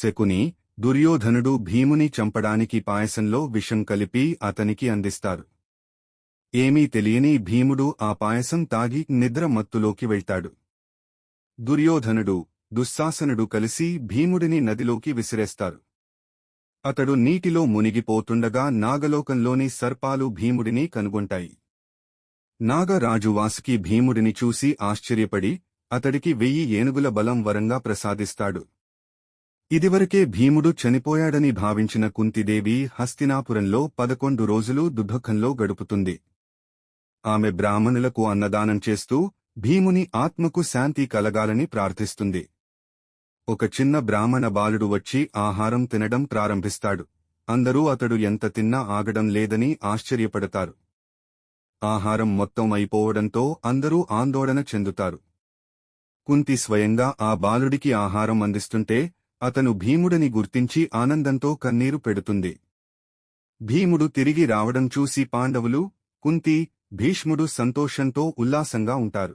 శకుని దుర్యోధనుడు భీముని చంపడానికి పాయసంలో విషం కలిపి అతనికి అందిస్తారు. ఏమీ తెలియని భీముడు ఆ పాయసం తాగి నిద్ర మత్తులోకి వెళ్తాడు. దుర్యోధనుడు దుశ్శాసనుడు కలిసి భీముడిని నదిలోకి విసిరేస్తారు. అతడు నీటిలో మునిగిపోతుండగా నాగలోకంలోని సర్పాలు భీముడిని కనుగొంటాయి. నాగరాజు వాసుకి భీముడిని చూసి ఆశ్చర్యపడి అతడికి వెయ్యి ఏనుగుల బలం వరంగా ప్రసాదిస్తాడు. ఇదివరకే భీముడు చనిపోయాడని భావించిన కుంతిదేవి హస్తినాపురంలో పదకొండు రోజులు దుఃఖంలో గడుపుతుంది. ఆమె బ్రాహ్మణులకు అన్నదానం చేస్తూ భీముని ఆత్మకు శాంతి కలగాలని ప్రార్థిస్తుంది. ఒక చిన్న బ్రాహ్మణ బాలుడు వచ్చి ఆహారం తినడం ప్రారంభిస్తాడు. అందరూ అతడు ఎంత తిన్నా ఆగడం లేదని ఆశ్చర్యపడతారు. ఆహారం మొత్తం అయిపోవడంతో అందరూ ఆందోళన చెందుతారు. కుంతి స్వయంగా ఆ బాలుడికి ఆహారం అందిస్తుంటే అతను భీముడని గుర్తించి ఆనందంతో కన్నీరు పెడుతుంది. భీముడు తిరిగి రావడం చూసి పాండవులు కుంతి భీష్ముడు సంతోషంతో ఉల్లాసంగా ఉంటారు.